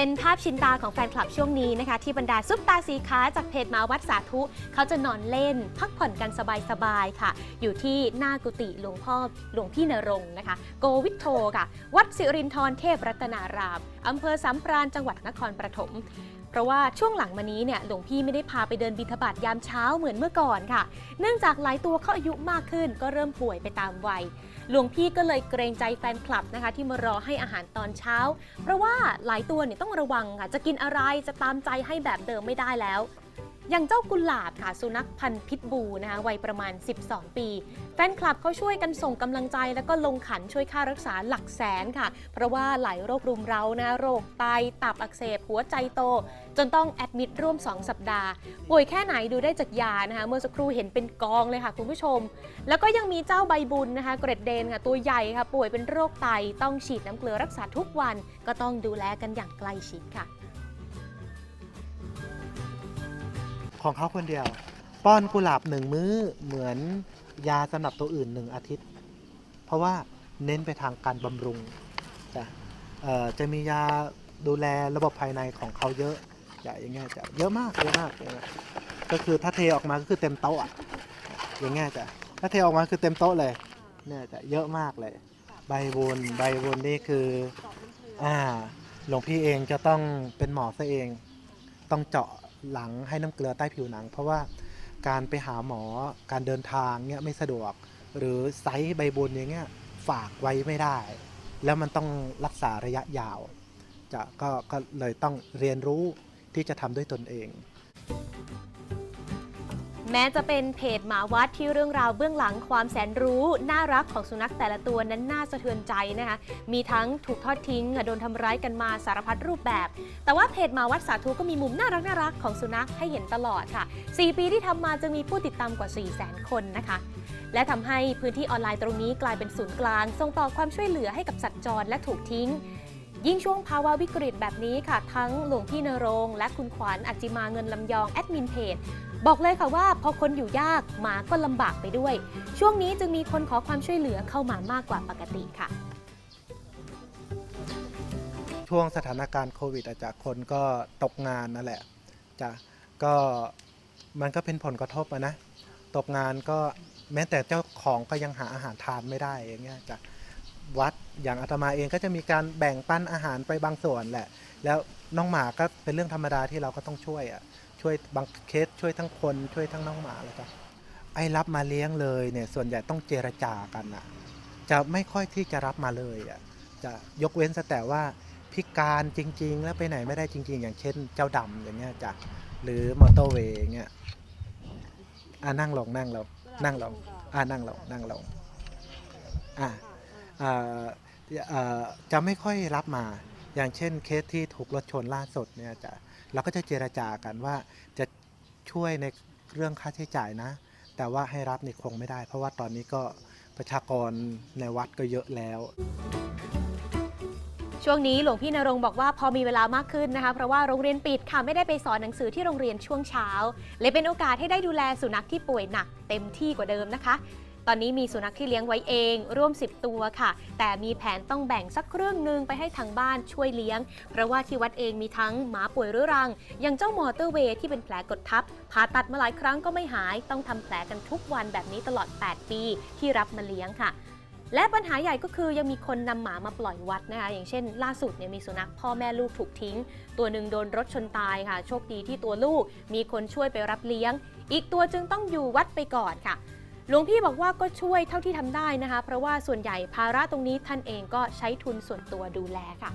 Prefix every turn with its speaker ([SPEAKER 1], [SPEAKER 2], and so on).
[SPEAKER 1] เป็นภาพชินตาของแฟนคลับช่วงนี้นะคะ ที่บรรดาซุปตาสีขาจากเพจมาวัดสาธุ เขาจะนอนเล่น พักผ่อนกันสบายๆค่ะ อยู่ที่หน้ากุฏิหลวงพ่อหลวงพี่นรงค์นะคะ โกวิทโทค่ะ วัดสิรินทรเทพรัตนารามอำเภอสำมปราณจังหวัดนครปฐม เพราะว่าช่วงหลังมานี้เนี่ยหลวงพี่ไม่ได้พาไปเดินบิณฑบาตยามเช้าเหมือนเมื่อก่อนค่ะ เนื่องจากหลายตัวเขาอายุมากขึ้นก็เริ่มป่วยไปตามวัย หลวงพี่ก็เลยเกรงใจแฟนคลับนะคะ ที่มารอให้อาหารตอนเช้า เพราะว่าหลายตัวเนี่ยต้องระวังค่ะจะกินอะไรจะตามใจให้แบบเดิมไม่ได้แล้ว อย่างเจ้ากุหลาบค่ะ สุนัขพันธุ์พิษบูนะคะวัยประมาณ 12 ปี แฟนคลับเขาช่วยกันส่งกำลังใจ แล้วก็ลงขันช่วยค่ารักษาหลักแสนค่ะ เพราะว่าหลายโรครุมเร้านะโรคไตตับอักเสบหัวใจโต จนต้องแอดมิดร่วม 2 สัปดาห์ ป่วยแค่ไหนดูได้จากยานะคะ เมื่อสักครู่เห็นเป็นกองเลยค่ะคุณผู้ชม แล้วก็ยังมีเจ้าใบบุญนะคะ เกรดเดนค่ะตัวใหญ่ค่ะ ป่วยเป็นโรคไตต้องฉีดน้ำเกลือรักษาทุกวัน ก็ต้องดูแลกันอย่างใกล้ชิดค่ะ
[SPEAKER 2] ของเขาคนเดียว ป้อนกุหลาบหนึ่งมื้อเหมือนยาสำหรับตัวอื่นหนึ่งอาทิตย์ เพราะว่าเน้นไปทางการบำรุงจะจะมียาดูแลระบบภายในของเขาเยอะจะอย่างเงี้ยจะเยอะมากเยอะมากเยอะมากก็คือถ้าเทออกมาก็คือเต็มโต๊ะอะอย่างเงี้ยจะถ้าเทออกมาคือเต็มโต๊ะเลยเนี่ยจะเยอะมากเลย ใบบุญใบบุญนี่คืออ่าหลวงพี่เองจะต้องเป็นหมอซะเอง ต้องเจาะ หลังให้น้ำเกลือใต้ผิวหนัง เพราะว่าการไปหาหมอการเดินทางเนี่ยไม่สะดวก หรือไซส์ใบบุญอย่างเงี้ยฝากไว้ไม่ได้ แล้วมันต้องรักษาระยะยาวจะก็ก็เลยต้องเรียนรู้ที่จะทำด้วยตนเอง
[SPEAKER 1] แม้จะเป็นเพจหมาวัดที่เรื่องราวเบื้องหลังความแสนรู้ น่ารักของสุนัขแต่ละตัวนั้นน่าสะเทือนใจนะคะ มีทั้งถูกทอดทิ้งโดนทำร้ายกันมาสารพัดรูปแบบ แต่ว่าเพจหมาวัดสาธุก็มีมุมน่ารักน่ารักของสุนัขให้เห็นตลอดค่ะ 4 ปีที่ทำมาจะมีผู้ติดตามกว่า 4 0 0 0 0คนนะคะ และทำให้พื้นที่ออนไลน์ตรงนี้กลายเป็นศูนย์กลางส่งต่อความช่วยเหลือให้กับสัตว์จรและถูกทิ้งยิ่งช่วงภาวะวิกฤตแบบนี้ค่ะ ทั้งหลวงพี่เนรง และคุณขวัญอัจจิมาเงินลำยองแอดมินเพจ บอกเลยค่ะว่าพอคนอยู่ยากหมาก็ลำบากไปด้วย ช่วงนี้จึงมีคนขอความช่วยเหลือเข้ามามากกว่าปกติค่ะ
[SPEAKER 2] ช่วงสถานการณ์โควิดอาจจะคนก็ตกงานนั่นแหละจะก็มันก็เป็นผลกระทบะนะ ตกงานก็แม้แต่เจ้าของก็ยังหาอาหารทานไม่ได้อย่างเงี้ยจะวัดอย่างอาตมาเองก็จะมีการแบ่งปันอาหารไปบางส่วนแหละ แล้วน้องหมาก็เป็นเรื่องธรรมดาที่เราก็ต้องช่วยอะ ช่วยบางเคสช่วยทั้งคนช่วยทั้งน้องหมาเลยจ้ะไอ้รับมาเลี้ยงเลยเนี่ยส่วนใหญ่ต้องเจรจากันอะ จะไม่ค่อยที่จะรับมาเลยอะจะยกเว้นแต่ว่าพิการจริง ๆ แล้วไปไหนไม่ได้จริง ๆ อย่างเช่นเจ้าดำอย่างเงี้ยจ้ะหรือมอเตอร์เวย์อย่างเงี้ยอ่านั่งลงนั่งลงนั่งลงอ่านั่งลงนั่งลงอ่าอ่าอ่าจะไม่ค่อยรับมา อย่างเช่นเคสที่ถูกรถชนล่าสุดเนี่ยจะ เราก็จะเจรจากันว่าจะช่วยในเรื่องค่าใช้จ่ายนะ แต่ว่าให้รับนี่คงไม่ได้ เพราะว่าตอนนี้ก็ประชากรในวัดก็เยอะแล้ว
[SPEAKER 1] ช่วงนี้หลวงพี่นรงบอกว่าพอมีเวลามากขึ้นนะคะ เพราะว่าโรงเรียนปิดค่ะไม่ได้ไปสอนหนังสือที่โรงเรียนช่วงเช้า เลยเป็นโอกาสให้ได้ดูแลสุนัขที่ป่วยหนักเต็มที่กว่าเดิมนะคะ ตอนนี้มีสุนัขที่เลี้ยงไว้เองร่วม 10 ตัวค่ะ แต่มีแผนต้องแบ่งสักเครื่องหนึ่งไปให้ทางบ้านช่วยเลี้ยง เพราะว่าที่วัดเองมีทั้งหมาป่วยเรื้อรัง อย่างเจ้ามอเตอร์เวย์ที่เป็นแผลกดทับผ่าตัดมาหลายครั้งก็ไม่หาย ต้องทำแผลกันทุกวันแบบนี้ตลอด 8 ปีที่รับมาเลี้ยงค่ะและปัญหาใหญ่ก็คือยังมีคนนำหมามาปล่อยวัดนะคะ อย่างเช่น ล่าสุดเนี่ยมีสุนัขพ่อแม่ลูกถูกทิ้ง ตัวหนึ่งโดนรถชนตายค่ะ โชคดีที่ตัวลูกมีคนช่วยไปรับเลี้ยง อีกตัวจึงต้องอยู่วัดไปก่อนค่ะ หลวงพี่บอกว่าก็ช่วยเท่าที่ทำได้นะคะ เพราะว่าส่วนใหญ่ภาระตรงนี้ท่านเองก็ใช้ทุนส่วนตัวดูแลค่ะ